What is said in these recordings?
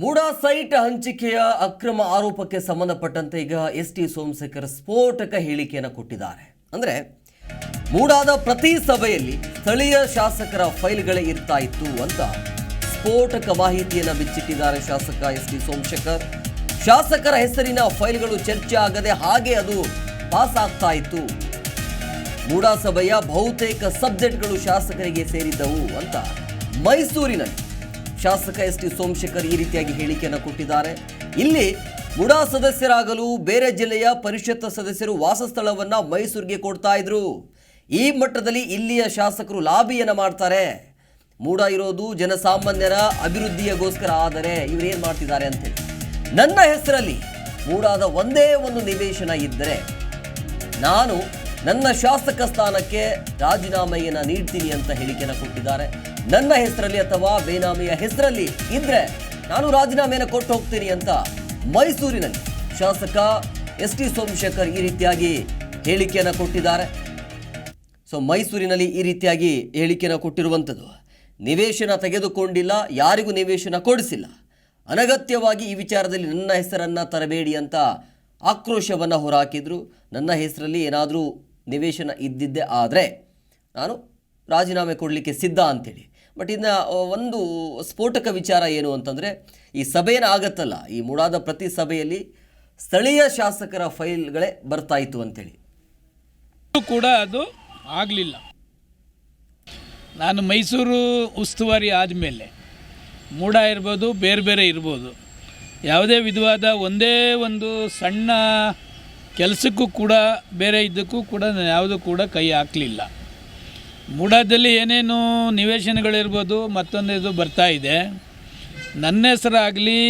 MUDA site ಹಂಚಿಕೆಯ ಅಕ್ರಮ ಆರೋಪಕ್ಕೆ ಸಂಬಂಧಪಟ್ಟಂತೆ ಈಗ ಎಸ್ ಟಿ ಸೋಮಶೇಖರ್ ಸ್ಫೋಟಕ ಹೇಳಿಕೆಯನ್ನು ಕೊಟ್ಟಿದ್ದಾರೆ. ಅಂದರೆ ಮೂಡಾದ ಪ್ರತಿ ಸಭೆಯಲ್ಲಿ ಸ್ಥಳೀಯ ಶಾಸಕರ ಫೈಲ್ಗಳೇ ಇರ್ತಾ ಇತ್ತು ಅಂತ ಸ್ಫೋಟಕ ಮಾಹಿತಿಯನ್ನು ಬಿಚ್ಚಿಟ್ಟಿದ್ದಾರೆ ಶಾಸಕ ಎಸ್ ಟಿ ಸೋಮಶೇಖರ್. ಶಾಸಕರ ಹೆಸರಿನ ಫೈಲ್ಗಳು ಚರ್ಚೆ ಆಗದೆ ಹಾಗೆ ಅದು ಪಾಸ್ ಆಗ್ತಾ ಇತ್ತು. ಮೂಡಾ ಸಭೆಯ ಬಹುತೇಕ ಸಬ್ಜೆಕ್ಟ್ಗಳು ಶಾಸಕರಿಗೆ ಸೇರಿದ್ದವು ಅಂತ ಮೈಸೂರಿನಲ್ಲಿ ಶಾಸಕ ಎಸ್ ಟಿ ಸೋಮಶೇಖರ್ ಈ ರೀತಿಯಾಗಿ ಹೇಳಿಕೆಯನ್ನು ಕೊಟ್ಟಿದ್ದಾರೆ. ಇಲ್ಲಿ ಮುಡಾ ಸದಸ್ಯರಾಗಲು ಬೇರೆ ಜಿಲ್ಲೆಯ ಪರಿಷತ್ ಸದಸ್ಯರು ವಾಸಸ್ಥಳವನ್ನು ಮೈಸೂರಿಗೆ ಕೊಡ್ತಾ ಇದ್ರು. ಈ ಮಟ್ಟದಲ್ಲಿ ಇಲ್ಲಿಯ ಶಾಸಕರು ಲಾಬಿಯನ್ನು ಮಾಡ್ತಾರೆ. ಮೂಡ ಇರೋದು ಜನಸಾಮಾನ್ಯರ ಅಭಿವೃದ್ಧಿಯಗೋಸ್ಕರ, ಆದರೆ ಇವರೇನು ಮಾಡ್ತಿದ್ದಾರೆ ಅಂತೇಳಿ ನನ್ನ ಹೆಸರಲ್ಲಿ ಮೂಡಾದ ಒಂದೇ ಒಂದು ನಿವೇಶನ ಇದ್ದರೆ ನಾನು ನನ್ನ ಶಾಸಕ ಸ್ಥಾನಕ್ಕೆ ರಾಜೀನಾಮೆಯನ್ನು ನೀಡ್ತೀನಿ ಅಂತ ಹೇಳಿಕೆಯನ್ನು ಕೊಟ್ಟಿದ್ದಾರೆ. ನನ್ನ ಹೆಸರಲ್ಲಿ ಅಥವಾ ಬೇನಾಮಿಯ ಹೆಸರಲ್ಲಿ ಇದ್ರೆ ನಾನು ರಾಜೀನಾಮೆಯನ್ನು ಕೊಟ್ಟು ಹೋಗ್ತೀನಿ ಅಂತ ಮೈಸೂರಿನಲ್ಲಿ ಶಾಸಕ ಎಸ್ ಟಿ ಸೋಮಶೇಖರ್ ಈ ರೀತಿಯಾಗಿ ಹೇಳಿಕೆಯನ್ನು ಕೊಟ್ಟಿದ್ದಾರೆ. ಸೊ ಮೈಸೂರಿನಲ್ಲಿ ಈ ರೀತಿಯಾಗಿ ಹೇಳಿಕೆಯನ್ನು ಕೊಟ್ಟಿರುವಂಥದ್ದು, ನಿವೇಶನ ತೆಗೆದುಕೊಂಡಿಲ್ಲ, ಯಾರಿಗೂ ನಿವೇಶನ ಕೊಡಿಸಿಲ್ಲ. ಅನಗತ್ಯವಾಗಿ ಈ ವಿಚಾರದಲ್ಲಿ ನನ್ನ ಹೆಸರನ್ನು ತರಬೇಡಿ ಅಂತ ಆಕ್ರೋಶವನ್ನು ಹೊರಹಾಕಿದ್ರು. ನನ್ನ ಹೆಸರಲ್ಲಿ ಏನಾದರೂ ನಿವೇಶನ ಇದ್ದಿದ್ದೇ ಆದರೆ ನಾನು ರಾಜೀನಾಮೆ ಕೊಡಲಿಕ್ಕೆ ಸಿದ್ಧ ಅಂತೇಳಿ. ಬಟ್ ಇನ್ನು ಒಂದು ಸ್ಫೋಟಕ ವಿಚಾರ ಏನು ಅಂತಂದರೆ, ಈ ಸಭೆಯನ್ನು ಆಗತ್ತಲ್ಲ, ಈ ಮೂಡಾದ ಪ್ರತಿ ಸಭೆಯಲ್ಲಿ ಸ್ಥಳೀಯ ಶಾಸಕರ ಫೈಲ್ಗಳೇ ಬರ್ತಾ ಇತ್ತು ಅಂತೇಳಿ. ಕೂಡ ಅದು ಆಗಲಿಲ್ಲ. ನಾನು ಮೈಸೂರು ಉಸ್ತುವಾರಿ ಆದಮೇಲೆ, ಮೂಡ ಇರ್ಬೋದು, ಬೇರೆ ಬೇರೆ ಇರ್ಬೋದು, ಯಾವುದೇ ವಿಧವಾದ ಒಂದೇ ಒಂದು ಸಣ್ಣ ಕೆಲಸಕ್ಕೂ ಕೂಡ, ಬೇರೆ ಇದಕ್ಕೂ ಕೂಡ ನಾನು ಯಾವುದೂ ಕೂಡ ಕೈ ಹಾಕಲಿಲ್ಲ. ಮೂಡಾದಲ್ಲಿ ಏನೇನು ನಿವೇಶನಗಳಿರ್ಬೋದು ಮತ್ತೊಂದು ಇದು ಬರ್ತಾ ಇದೆ. ನನ್ನ ಹೆಸರಾಗಲಿ,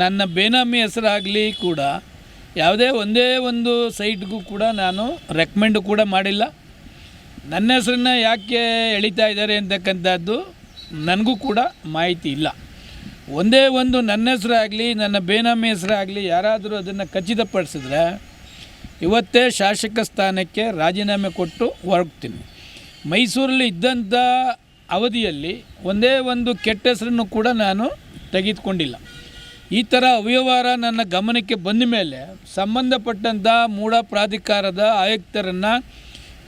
ನನ್ನ ಬೇನಾಮಿ ಹೆಸರಾಗಲಿ ಕೂಡ ಯಾವುದೇ ಒಂದೇ ಒಂದು ಸೈಟ್ಗೂ ಕೂಡ ನಾನು ರೆಕಮೆಂಡ್ ಕೂಡ ಮಾಡಿಲ್ಲ. ನನ್ನ ಹೆಸರನ್ನ ಯಾಕೆ ಎಳಿತಾ ಇದ್ದಾರೆ ಅಂತಕ್ಕಂಥದ್ದು ನನಗೂ ಕೂಡ ಮಾಹಿತಿ ಇಲ್ಲ. ಒಂದೇ ಒಂದು ನನ್ನ ಹೆಸರಾಗಲಿ, ನನ್ನ ಬೇನಾಮಿ ಹೆಸರಾಗಲಿ ಯಾರಾದರೂ ಅದನ್ನು ಖಚಿತಪಡಿಸಿದ್ರೆ ಇವತ್ತೇ ಶಾಸಕ ಸ್ಥಾನಕ್ಕೆ ರಾಜೀನಾಮೆ ಕೊಟ್ಟು ಹೊರಗ್ತೀನಿ ಮೈಸೂರಲ್ಲಿ ಇದ್ದಂಥ ಅವಧಿಯಲ್ಲಿ ಒಂದೇ ಒಂದು ಕೆಟ್ಟ ಹೆಸರನ್ನು ಕೂಡ ನಾನು ತೆಗೆದುಕೊಂಡಿಲ್ಲ. ಈ ಥರ ಅವ್ಯವಹಾರ ನನ್ನ ಗಮನಕ್ಕೆ ಬಂದ ಮೇಲೆ ಸಂಬಂಧಪಟ್ಟಂಥ ಮೂಢ ಪ್ರಾಧಿಕಾರದ ಆಯುಕ್ತರನ್ನು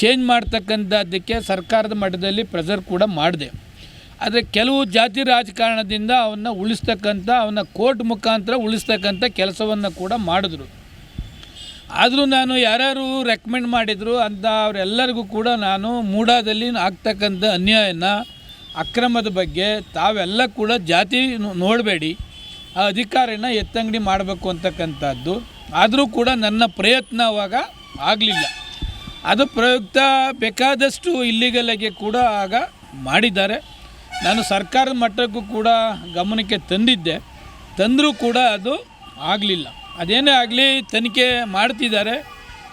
ಚೇಂಜ್ ಮಾಡ್ತಕ್ಕಂಥದ್ದಕ್ಕೆ ಸರ್ಕಾರದ ಮಟ್ಟದಲ್ಲಿ ಪ್ರೆಸರ್ ಕೂಡ ಮಾಡಿದೆ. ಆದರೆ ಕೆಲವು ಜಾತಿ ರಾಜಕಾರಣದಿಂದ ಅವನ್ನ ಉಳಿಸ್ತಕ್ಕಂಥ ಅವನ್ನ ಕೋರ್ಟ್ ಮುಖಾಂತರ ಉಳಿಸ್ತಕ್ಕಂಥ ಕೆಲಸವನ್ನು ಕೂಡ ಮಾಡಿದ್ರು. ಆದರೂ ನಾನು ಯಾರ್ಯಾರು ರೆಕಮೆಂಡ್ ಮಾಡಿದರು ಅಂತ ಅವರೆಲ್ಲರಿಗೂ ಕೂಡ ನಾನು ಮೂಡಾದಲ್ಲಿ ಆಗ್ತಕ್ಕಂಥ ಅನ್ಯಾಯನ, ಅಕ್ರಮದ ಬಗ್ಗೆ ತಾವೆಲ್ಲ ಕೂಡ ಜಾತಿ ನೋಡಬೇಡಿ. ಆ ಅಧಿಕಾರನ ಎತ್ತಂಗಡಿ ಮಾಡಬೇಕು ಅಂತಕ್ಕಂಥದ್ದು. ಆದರೂ ಕೂಡ ನನ್ನ ಪ್ರಯತ್ನ ಅವಾಗ ಆಗಲಿಲ್ಲ. ಅದು ಪ್ರಯುಕ್ತ ಬೇಕಾದಷ್ಟು ಇಲ್ಲಿಗಲಿಗೆ ಕೂಡ ಆಗ ಮಾಡಿದ್ದಾರೆ. ನಾನು ಸರ್ಕಾರದ ಮಟ್ಟಕ್ಕೂ ಕೂಡ ಗಮನಕ್ಕೆ ತಂದಿದ್ದೆ. ತಂದರೂ ಕೂಡ ಅದು ಆಗಲಿಲ್ಲ. ಅದೇನೇ ಆಗಲಿ ತನಿಖೆ ಮಾಡ್ತಿದ್ದಾರೆ,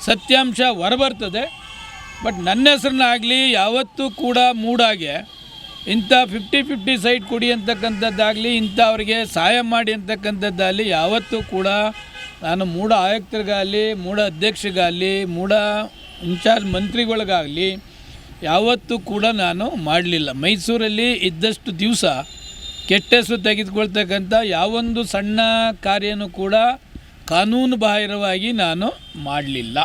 ಸತ್ಯಾಂಶ ಹೊರಬರ್ತದೆ. ಬಟ್ ನನ್ನ ಹೆಸ್ರನ್ನಾಗಲಿ ಯಾವತ್ತೂ ಕೂಡ ಮೂಡಾಗೆ ಇಂಥ ಫಿಫ್ಟಿ ಫಿಫ್ಟಿ ಸೈಟ್ ಕೊಡಿ ಅಂತಕ್ಕಂಥದ್ದಾಗಲಿ, ಇಂಥ ಅವರಿಗೆ ಸಹಾಯ ಮಾಡಿ ಅಂತಕ್ಕಂಥದ್ದಾಗಲಿ ಯಾವತ್ತೂ ಕೂಡ ನಾನು ಮೂಡ ಆಯುಕ್ತರಿಗಾಗಲಿ, ಮೂಡ ಅಧ್ಯಕ್ಷಗಾಗಲಿ ಮೂಡ ಇನ್ಚಾರ್ಜ್ ಮಂತ್ರಿಗಳಿಗಾಗಲಿ ಯಾವತ್ತೂ ಕೂಡ ನಾನು ಮಾಡಲಿಲ್ಲ. ಮೈಸೂರಲ್ಲಿ ಇದ್ದಷ್ಟು ದಿವಸ ಕೆಟ್ಟ ಹೆಸರು ತೆಗೆದುಕೊಳ್ತಕ್ಕಂಥ ಯಾವೊಂದು ಸಣ್ಣ ಕಾರ್ಯನೂ ಕೂಡ ಕಾನೂನು ಬಾಹಿರವಾಗಿ ನಾನು ಮಾಡಲಿಲ್ಲ.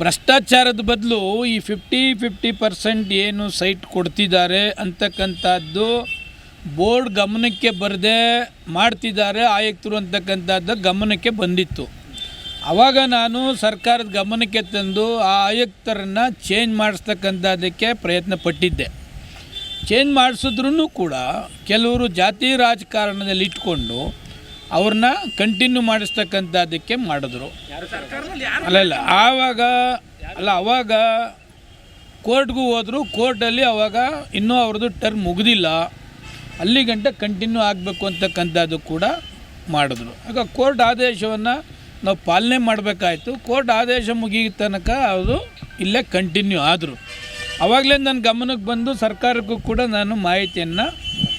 ಭ್ರಷ್ಟಾಚಾರದ ಬದಲು ಈ ಫಿಫ್ಟಿ ಫಿಫ್ಟಿ ಪರ್ಸೆಂಟ್ ಏನು ಸೈಟ್ ಕೊಡ್ತಿದ್ದಾರೆ ಅಂತಕ್ಕಂಥದ್ದು ಬೋರ್ಡ್ ಗಮನಕ್ಕೆ ಬರದೆ ಮಾಡ್ತಿದ್ದಾರೆ ಆಯುಕ್ತರು ಅಂತಕ್ಕಂಥದ್ದು ಗಮನಕ್ಕೆ ಬಂದಿತ್ತು. ಆವಾಗ ನಾನು ಸರ್ಕಾರದ ಗಮನಕ್ಕೆ ತಂದು ಆ ಆಯುಕ್ತರನ್ನು ಚೇಂಜ್ ಮಾಡಿಸ್ತಕ್ಕಂಥದ್ದಕ್ಕೆ ಪ್ರಯತ್ನ ಪಟ್ಟಿದ್ದೆ. ಚೇಂಜ್ ಮಾಡಿಸಿದ್ರೂ ಕೂಡ ಕೆಲವರು ಜಾತಿ ರಾಜಕಾರಣದಲ್ಲಿ ಇಟ್ಕೊಂಡು ಅವ್ರನ್ನ ಕಂಟಿನ್ಯೂ ಮಾಡಿಸ್ತಕ್ಕಂಥದ್ದಕ್ಕೆ ಮಾಡಿದ್ರು. ಅಲ್ಲ ಇಲ್ಲ ಆವಾಗ, ಅಲ್ಲ, ಅವಾಗ ಕೋರ್ಟ್ಗೂ ಹೋದರು, ಕೋರ್ಟಲ್ಲಿ ಅವಾಗ ಇನ್ನೂ ಅವ್ರದ್ದು ಟರ್ಮ್ ಮುಗಿದಿಲ್ಲ. ಅಲ್ಲಿಗಂಟ ಕಂಟಿನ್ಯೂ ಆಗಬೇಕು ಅಂತಕ್ಕಂಥದ್ದು ಕೂಡ ಮಾಡಿದ್ರು. ಆಗ ಕೋರ್ಟ್ ಆದೇಶವನ್ನು ನಾವು ಪಾಲನೆ ಮಾಡಬೇಕಾಯ್ತು. ಕೋರ್ಟ್ ಆದೇಶ ಮುಗಿಯ ತನಕ ಅದು ಇಲ್ಲೇ ಕಂಟಿನ್ಯೂ ಆದರು. ಆವಾಗಲೇ ನನ್ನ ಗಮನಕ್ಕೆ ಬಂದು ಸರ್ಕಾರಕ್ಕೂ ಕೂಡ ನಾನು ಮಾಹಿತಿಯನ್ನು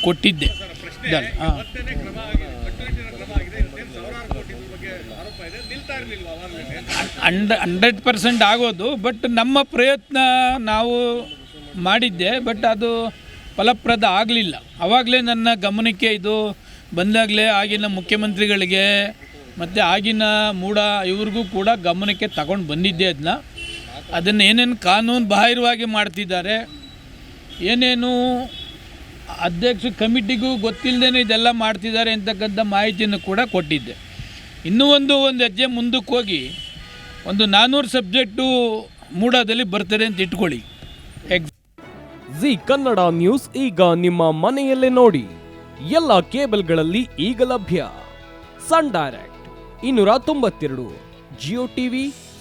ಕೊಟ್ಟಿದ್ದೆ. ಹಾಂ. ಹಂಡ್ರ ಹಂಡ್ರೆಡ್ ಪರ್ಸೆಂಟ್ ಆಗೋದು ಬಟ್ ನಮ್ಮ ಪ್ರಯತ್ನ ನಾವು ಮಾಡಿದ್ದೆ ಬಟ್ ಅದು ಫಲಪ್ರದ ಆಗಲಿಲ್ಲ. ಆವಾಗಲೇ ನನ್ನ ಗಮನಕ್ಕೆ ಇದು ಬಂದಾಗಲೇ ಆಗಿನ ಮುಖ್ಯಮಂತ್ರಿಗಳಿಗೆ ಮತ್ತು ಆಗಿನ ಮೂಡ ಇವ್ರಿಗೂ ಕೂಡ ಗಮನಕ್ಕೆ ತಗೊಂಡು ಬಂದಿದ್ದೆ ಅದನ್ನ ಅದನ್ನು ಏನೇನು ಕಾನೂನು ಬಾಹಿರವಾಗಿ ಮಾಡ್ತಿದ್ದಾರೆ, ಏನೇನು ಅಧ್ಯಕ್ಷ ಕಮಿಟಿಗೂ ಗೊತ್ತಿಲ್ಲದೇ ಇದೆಲ್ಲ ಮಾಡ್ತಿದ್ದಾರೆ ಅಂತಕ್ಕಂಥ ಮಾಹಿತಿಯನ್ನು ಕೂಡ ಕೊಟ್ಟಿದ್ದೆ. ಇನ್ನೂ ಒಂದು ಒಂದು ಹೆಜ್ಜೆ ಮುಂದಕ್ಕೆ ಹೋಗಿ ಒಂದು ನಾನ್ನೂರು ಸಬ್ಜೆಕ್ಟು ಮೂಡಾದಲ್ಲಿ ಬರ್ತದೆ ಅಂತ ಇಟ್ಕೊಳ್ಳಿ. ಜಿ ಕನ್ನಡ ನ್ಯೂಸ್ ಈಗ ನಿಮ್ಮ ಮನೆಯಲ್ಲೇ ನೋಡಿ. ಎಲ್ಲ ಕೇಬಲ್ಗಳಲ್ಲಿ ಈಗ ಲಭ್ಯ. ಸನ್ ಡೈರೆಕ್ಟ್, ಇನ್ನೂರ ತೊಂಬತ್ತೆರಡು, ಜಿಯೋ ಟಿವಿ